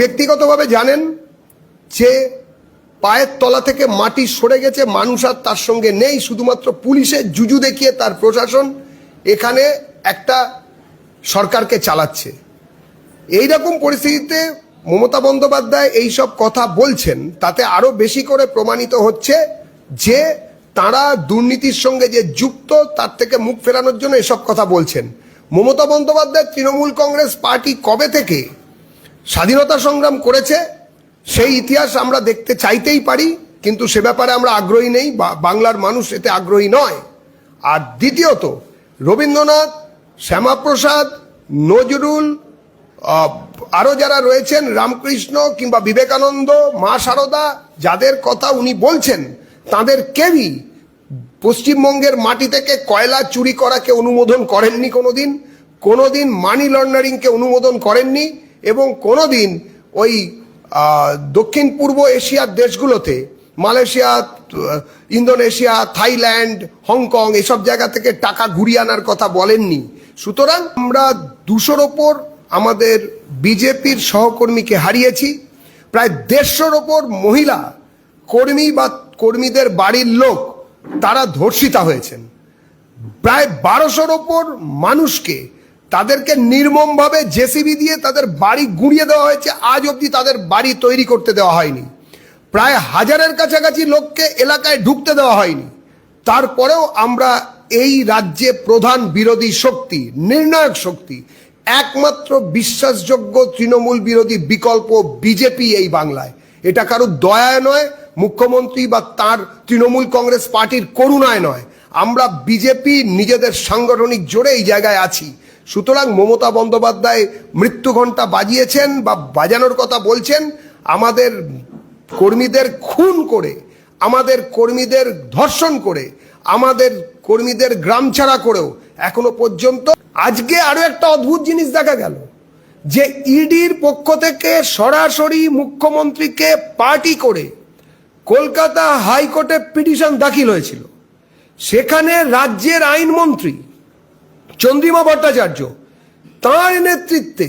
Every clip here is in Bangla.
ব্যক্তিগতভাবে জানেন যে পায়ের তলা থেকে মাটি সরে গেছে, মানুষ আর তার সঙ্গে নেই, শুধুমাত্র পুলিশের জুজু দেখিয়ে তার প্রশাসন এখানে একটা সরকারকে চালাচ্ছে। এই রকম পরিস্থিতিতে মমতা বন্দ্যোপাধ্যায় এই সব কথা বলছেন, তাতে আরও বেশি করে প্রমাণিত হচ্ছে যে তারা দুর্নীতির সঙ্গে যে যুক্ত, তার থেকে মুখ ফেরানোর জন্য এসব কথা বলছেন। মমতা বন্দ্যোপাধ্যায়, তৃণমূল কংগ্রেস পার্টি কবে থেকে স্বাধীনতা সংগ্রাম করেছে, সেই ইতিহাস আমরা দেখতে চাইতেই পারি, কিন্তু সে ব্যাপারে আমরা আগ্রহী নেই বাংলার মানুষ এতে আগ্রহী নয়। আর দ্বিতীয়ত, রবীন্দ্রনাথ, শ্যামাপ্রসাদ, নজরুল আরও যারা রয়েছেন, রামকৃষ্ণ কিংবা বিবেকানন্দ, মা সারদা, যাদের কথা উনি বলছেন, তাদের কেউই পশ্চিমবঙ্গের মাটি থেকে কয়লা চুরি করাকে অনুমোদন করেননি কোনোদিন কোনোদিন মানি লন্ডারিংকে অনুমোদন করেননি। এবং কোনোদিন ওই দক্ষিণ পূর্ব এশিয়ার দেশগুলোতে, মালয়েশিয়া, ইন্দোনেশিয়া, থাইল্যান্ড, হংকং, এসব জায়গা থেকে টাকা ঘুরিয়ে আনার কথা বলেননি। সুতরাং আমরা দুশোর ওপর আমাদের বিজেপির সহকর্মীকে হারিয়েছি। প্রায় দেড়শোর ওপর মহিলা কর্মী বা কর্মীদের বাড়ির লোক, তারা ধর্ষিতা হয়েছেন। প্রায় বারোশোর ওপর মানুষকে তাদেরকে নির্মমভাবে জেসিবি দিয়ে তাদের বাড়ি গুঁড়িয়ে দেওয়া হয়েছে। আজ অবধি তাদের বাড়ি তৈরি করতে দেওয়া হয়নি। প্রায় হাজারের কাছাকাছি লোককে এলাকায় ঢুকতে দেওয়া হয়নি। তারপরেও আমরা এই রাজ্যে প্রধান বিরোধী শক্তি, নির্ণায়ক শক্তি, একমাত্র বিশ্বাসযোগ্য তৃণমূল বিরোধী বিকল্প বিজেপি এই বাংলায়। এটা কারও দয়ায় নয়, মুখ্যমন্ত্রী বা তার তৃণমূল কংগ্রেস পার্টির করুণায় নয়। আমরা বিজেপি নিজেদের সাংগঠনিক জোরে এই জায়গায় আছি। সুতরাং মমতা বন্দ্যোপাধ্যায় মৃত্যু ঘণ্টা বাজিয়েছেন বা বাজানোর কথা বলছেন, আমাদের কর্মীদের খুন করে, আমাদের কর্মীদের ধর্ষণ করে, আমাদের কর্মীদের গ্রাম ছাড়া করেও এখনও পর্যন্ত আজকে আরও একটা অদ্ভুত জিনিস দেখা গেল, যে ইডির পক্ষ থেকে সরাসরি মুখ্যমন্ত্রীকে পার্টি করে কলকাতা হাইকোর্টে পিটিশন দাখিল হয়েছিল। সেখানে রাজ্যের আইনমন্ত্রী চন্দ্রিমা ভট্টাচার্য, তাঁর নেতৃত্বে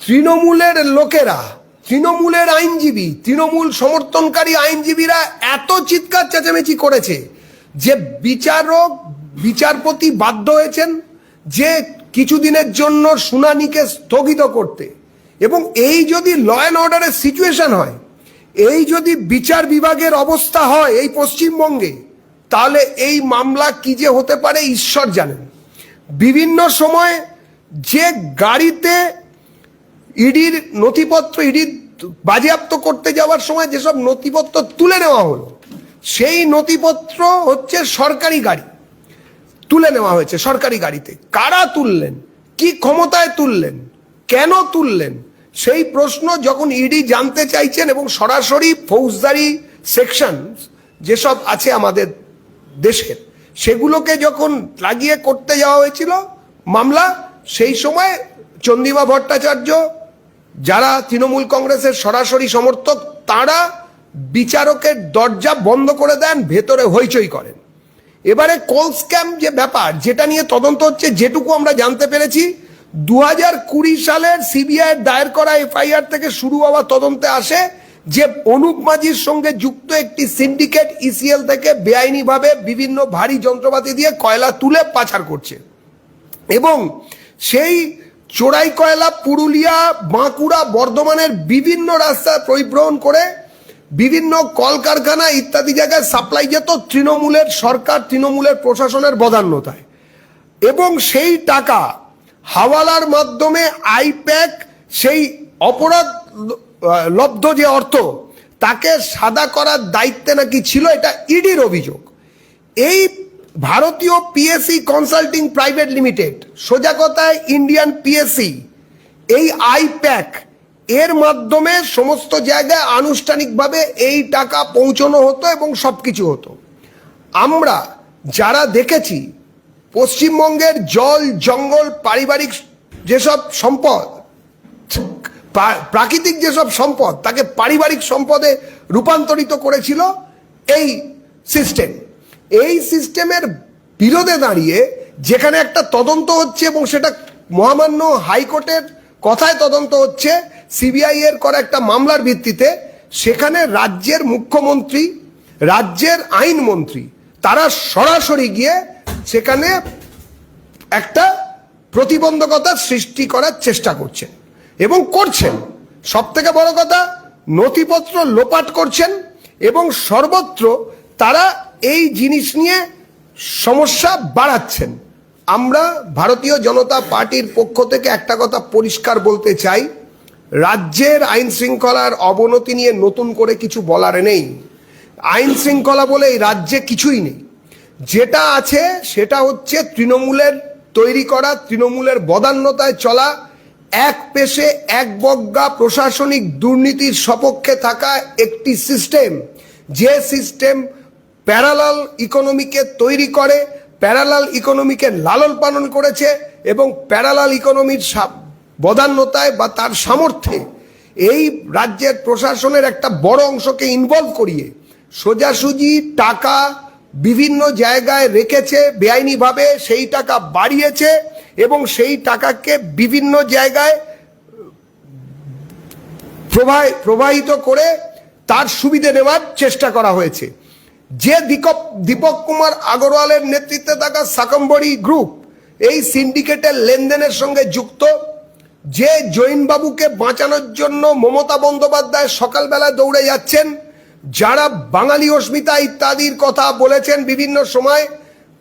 তৃণমূলের লোকেরা, তৃণমূলের আইনজীবী, তৃণমূল সমর্থনকারী আইনজীবীরা এত চিৎকার চেঁচামেচি করেছে যে বিচারক, বিচারপতি বাধ্য হয়েছেন যে কিছুদিনের জন্য শুনানিকে স্থগিত করতে। এবং এই যদি ল অ্যান্ড অর্ডারের সিচুয়েশন হয়, এই যদি বিচার বিভাগের অবস্থা হয় এই পশ্চিমবঙ্গে, তাহলে এই মামলা কি যে হতে পারে ঈশ্বর জানেন। বিভিন্ন সময় যে গাড়িতে ইডির নথিপত্র ইডির বাজেয়াপ্ত করতে যাওয়ার সময় যেসব নথিপত্র তুলে নেওয়া হলো, সেই নথিপত্র হচ্ছে সরকারি গাড়ি। তুলে নেওয়া হয়েছে সরকারি গাড়িতে। কারা তুললেন? কি ক্ষমতায় তুললেন? কেন তুললেন? সেই প্রশ্ন যখন ইডি জানতে চাইছেন এবং সরাসরি ফৌজদারি সেকশন যেসব আছে আমাদের দেশের সেগুলোকে যখন লাগিয়ে করতে যাওয়া হয়েছিল, মামলা, সেই সময় চন্দিমা ভট্টাচার্য, যারা তৃণমূল কংগ্রেসের সরাসরি সমর্থক, তারা বিচারকের দরজা বন্ধ করে দেন, ভেতরে হইচই করেন। এবারে কল স্ক্যাম যে ব্যাপার, যেটা নিয়ে তদন্ত হচ্ছে, যেটুকু আমরা জানতে পেরেছি দু হাজার কুড়ি সালের সিবিআই দায়ের করা এফআইআর থেকে শুরু হওয়া তদন্তে আসে যে অনুপ মাঝির সঙ্গে যুক্ত একটি সিন্ডিকেট ইসিএল থেকে বেআইনিভাবে বিভিন্ন ভারী যন্ত্রপাতি দিয়ে কয়লা তুলে পাচার করছে। এবং সেই চোরাই কয়লা পুরুলিয়া, বাঁকুড়া, বর্ধমানের বিভিন্ন রাস্তা পরিবহন করে বিভিন্ন কলকারখানা ইত্যাদি জায়গায় সাপ্লাই যেত তৃণমূলের সরকার, তৃণমূলের প্রশাসনের বদান্যতায়। এবং সেই টাকা হাওয়ালার মাধ্যমে আইপ্যাক, সেই অপরাধ লব্ধ যে অর্থ, তাকে সাদা করার দায়িত্বে নাকি ছিল এটা ইডির অভিযোগ। এই ভারতীয় পিএসসি কনসাল্টিং প্রাইভেট লিমিটেড সোজা কথায় ইন্ডিয়ান পিএসসি এই আইপ্যাক এর মাধ্যমে সমস্ত জায়গায় আনুষ্ঠানিকভাবে এই টাকা পৌঁছানো হতো এবং সব কিছু হতো। আমরা যারা দেখেছি, পশ্চিমবঙ্গের জল, জঙ্গল, পারিবারিক যেসব সম্পদ প্রাকৃতিক যেসব সম্পদ, তাকে পারিবারিক সম্পদে রূপান্তরিত করেছিল এই সিস্টেম এই সিস্টেমের বিরোধে দাঁড়িয়ে যেখানে একটা তদন্ত হচ্ছে এবং সেটা মহামান্য হাইকোর্টের কথায় তদন্ত হচ্ছে সিবিআই এর করা একটা মামলার ভিত্তিতে সেখানে রাজ্যের মুখ্যমন্ত্রী, রাজ্যের আইনমন্ত্রী তারা সরাসরি গিয়ে সেখানে একটা প্রতিবন্ধকতা সৃষ্টি করার চেষ্টা করছেন এবং করছেন। সব থেকে বড় কথা, নথিপত্র লোপাট করছেন এবং সর্বত্র তারা এই জিনিস নিয়ে সমস্যা বাড়াচ্ছেন। আমরা ভারতীয় জনতা পার্টির পক্ষ থেকে একটা কথা পরিষ্কার বলতে চাই, রাজ্যের আইন শৃঙ্খলার অবনতি নিয়ে নতুন করে কিছু বলার নেই। আইন শৃঙ্খলা বলে এই রাজ্যে কিছুই নেই। যেটা আছে সেটা হচ্ছে তৃণমূলের তৈরি করা, তৃণমূলের বদান্যতায় চলা এক পেশে এক বজ্ঞা প্রশাসনিক দুর্নীতির সপক্ষে থাকা একটি সিস্টেম। যে সিস্টেম প্যারালাল ইকোনমিকে তৈরি করে, প্যারালাল ইকোনমিকে লালন পালন করেছে এবং প্যারালাল ইকোনমির বদান্যতায় বা তার সামর্থ্যে এই রাজ্যের প্রশাসনের একটা বড় অংশকে ইনভলভ করিয়ে সোজাসুজি টাকা বিভিন্ন জায়গায় রেখেছে, বেআইনিভাবে সেই টাকা বাড়িয়েছে এবং সেই টাকাকে বিভিন্ন জায়গায় প্রবাহ- প্রবাহিত করে তার সুবিধে নেওয়ার চেষ্টা করা হয়েছে। যে দীপক দীপক কুমার আগরওয়ালের নেতৃত্বে থাকা সাকম্বরি গ্রুপ এই সিন্ডিকেটের লেনদেনের সঙ্গে যুক্ত, যে জৈনবাবুকে বাঁচানোর জন্য মমতা বন্দ্যোপাধ্যায় সকালবেলা দৌড়ে যাচ্ছেন, যারা বাঙালি অস্মিতা ইত্যাদির কথা বলেছেন বিভিন্ন সময়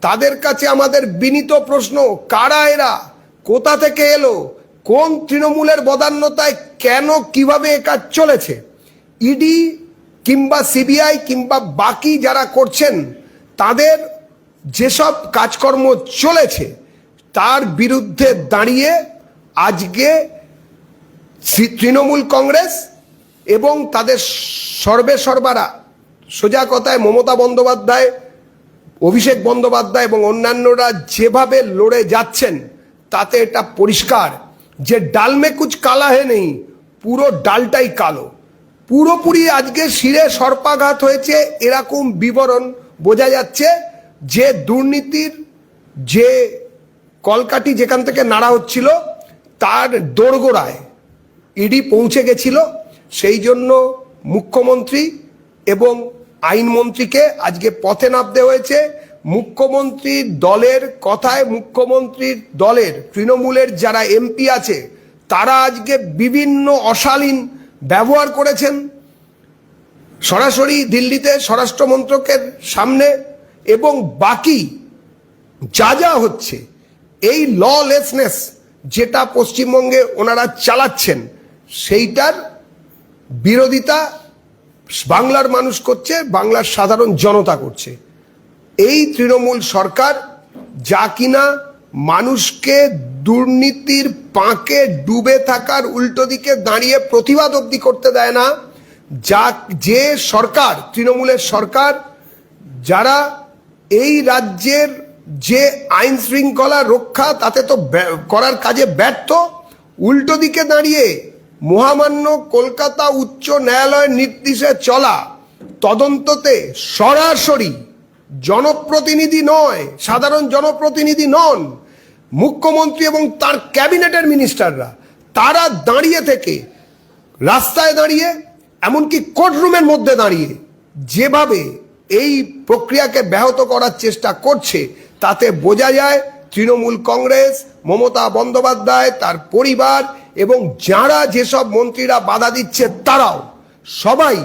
তাদের কাছে আমাদের বিনীত প্রশ্ন, কারা এরা? কোথা থেকে এলো? কোন তৃণমূলের বদান্যতায় কেন কীভাবে এ কাজ চলেছে? ইডি কিংবা সিবিআই কিংবা বাকি যারা করছেন, তাদের যেসব কাজকর্ম চলেছে, তার বিরুদ্ধে দাঁড়িয়ে আজকে তৃণমূল কংগ্রেস এবং তাদের সর্বে সর্বারা সোজা কথায় মমতা বন্দ্যোপাধ্যায় অভিষেক বন্দ্যোপাধ্যায় এবং অন্যান্যরা যেভাবে লড়ে যাচ্ছেন, তাতে এটা পরিষ্কার যে ডালমে কুচ কালা হে নেই, পুরো ডালটাই কালো। পুরোপুরি আজকে শিরে সর্পাঘাত হয়েছে, এরকম বিবরণ বোঝা যাচ্ছে যে দুর্নীতির যে কলকাঠি যেখান থেকে নাড়া হচ্ছিল, তার দোরগোড়ায় ইডি পৌঁছে গেছিল। সেই জন্য মুখ্যমন্ত্রী এবং আইনমন্ত্রীকে আজকে পথে নামতে হয়েছে। মুখ্যমন্ত্রীর দলের কথায় মুখ্যমন্ত্রীর দলের তৃণমূলের যারা এমপি আছে, তারা আজকে বিভিন্ন অশালীন ব্যবহার করেছেন। সরাসরি দিল্লিতে স্বরাষ্ট্রমন্ত্রকের সামনে এবং বাকি যা যা হচ্ছে, এই ললেসনেস যেটা পশ্চিমবঙ্গে ওনারা চালাচ্ছেন, সেইটার বিরোধিতা বাংলার মানুষ করছে, বাংলার সাধারণ জনতা করছে। এই তৃণমূল সরকার যা কিনা মানুষকে দুর্নীতির পাঁকে ডুবে থাকার উল্টো দিকে দাঁড়িয়ে প্রতিবাদ অবধি করতে দেয় না। যা, যে সরকার, তৃণমূলের সরকার, যারা এই রাজ্যের যে আইন শৃঙ্খলা রক্ষা তাতে তো করার কাজে ব্যর্থ, উল্টো দিকে দাঁড়িয়ে মহামান্য কলকাতা উচ্চ ন্যায়ালয়ের নির্দেশে চলা তদন্ততে সরাসরি জনপ্রতিনিধি নয়, সাধারণ জনপ্রতিনিধি নন, মুখ্যমন্ত্রী এবং তার ক্যাবিনেটের মিনিস্টাররা। তারা দাঁড়িয়ে থেকে রাস্তায় দাঁড়িয়ে, এমনকি কোর্টরুমের মধ্যে দাঁড়িয়ে যেভাবে এই প্রক্রিয়াকে ব্যাহত করার চেষ্টা করছে, তাতে বোঝা যায় তৃণমূল কংগ্রেস, মমতা বন্দ্যোপাধ্যায়, তার পরিবার এবং যারা যেসব মন্ত্রীরা বাধা দিচ্ছে তারাও সবাই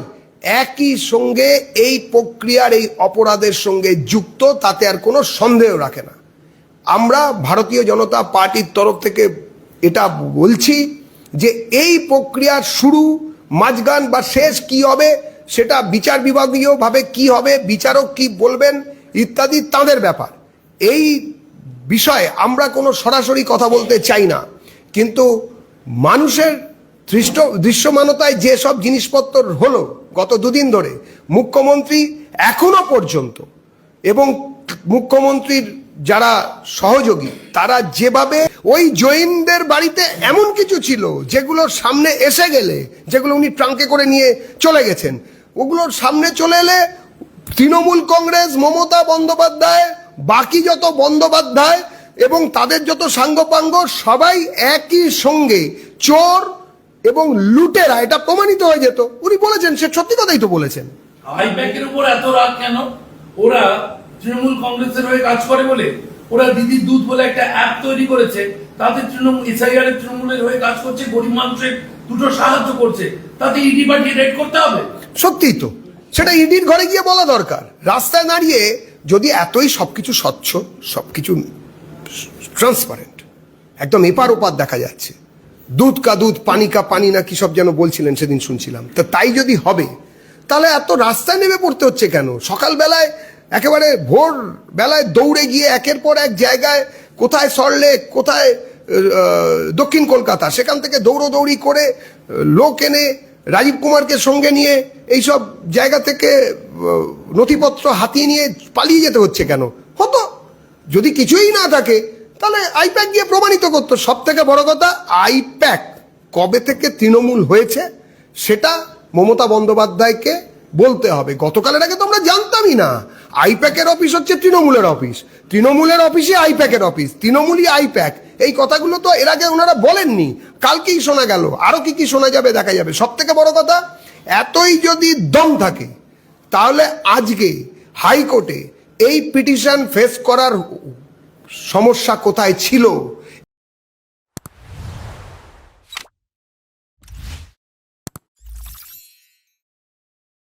একই সঙ্গে এই প্রক্রিয়ার, এই অপরাধের সঙ্গে যুক্ত, তাতে আর কোনো সন্দেহ রাখে না। আমরা ভারতীয় জনতা পার্টির তরফ থেকে এটা বলছি যে এই প্রক্রিয়ার শুরু, মাঝগান বা শেষ কি হবে, সেটা বিচার বিভাগীয়ভাবে কি হবে, বিচারক কি বলবেন ইত্যাদি তাদের ব্যাপার। এই বিষয়ে আমরা কোনো সরাসরি কথা বলতে চাই না। কিন্তু মানুষের দৃষ্ট, দৃশ্যমানতায় যেসব জিনিসপত্র হলো গত দুদিন ধরে, মুখ্যমন্ত্রী এখনও পর্যন্ত, এবং মুখ্যমন্ত্রীর যারা সহযোগী, তারা যেভাবে ওই জৈনদের বাড়িতে এমন কিছু ছিল যেগুলোর সামনে এসে গেলে, যেগুলো উনি ট্রাঙ্কে করে নিয়ে চলে গেছেন, ওগুলোর সামনে চলে এলে তৃণমূল কংগ্রেস, মমতা বন্দ্যোপাধ্যায়, বাকি যত বন্দ্যোপাধ্যায় এবং তাদের যত সাঙ্গপাঙ্গ সবাই একই সঙ্গে চোর এবং লুটেরা এটা প্রমাণিত হয়ে যেত। উনি বলেছেন সে সত্যি কথাই তো বলেছেন। আইপ্যাকের উপর এত রাগ কেন? ওরা তৃণমূল কংগ্রেসের হয়ে কাজ করে বলে ওরা দিদির দুধ বলে একটা অ্যাপ তৈরি করেছে তাতে তৃণমূল এসআইআর তৃণমূলের হয়ে কাজ করছে গরিব মানুষের দুটো সাহায্য করছে তাতে ইডি পাঠিয়ে রেড করতে হবে? সত্যিই তো। সেটা ইডির ঘরে গিয়ে বলা দরকার। রাস্তায় দাঁড়িয়ে যদি এতই সবকিছু স্বচ্ছ সবকিছু ট্রান্সপারেন্ট একদম এপার ওপার দেখা যাচ্ছে। দুধ কা দুধ, পানি কা পানি না কি সব যেন বলছিলেন সেদিন শুনছিলাম। তো তাই যদি হবে, তাহলে এত রাস্তায় নেমে পড়তে হচ্ছে কেন? সকালবেলায় একেবারে ভোর বেলায় দৌড়ে গিয়ে একের পর এক জায়গায় কোথায় সল্টলেক কোথায় দক্ষিণ কলকাতা, সেখান থেকে দৌড়োদৌড়ি করে লোক এনে রাজীব কুমারকে সঙ্গে নিয়ে এইসব জায়গা থেকে নথিপত্র হাতিয়ে নিয়ে পালিয়ে যেতে হচ্ছে কেন? যদি কিছুই না থাকে, তাহলে আইপ্যাক গিয়ে প্রমাণিত করতো। সব থেকে বড় কথা আইপ্যাক কবে থেকে তৃণমূল হয়েছে, সেটা মমতা বন্দ্যোপাধ্যায়কে বলতে হবে। গতকালের আগে তো আমরা জানতামই না। আইপ্যাকের অফিস হচ্ছে তৃণমূলের অফিস তৃণমূলের অফিসে আইপ্যাকের অফিস তৃণমূলই আইপ্যাক এই কথাগুলো তো এর আগে ওনারা বলেননি। কালকেই শোনা গেল। আরও কি কি শোনা যাবে, দেখা যাবে। সব থেকে বড় কথা, এতই যদি দম থাকে, তাহলে আজকে হাইকোর্টে এই পিটিশন ফেস করার সমস্যা কোথায় ছিল?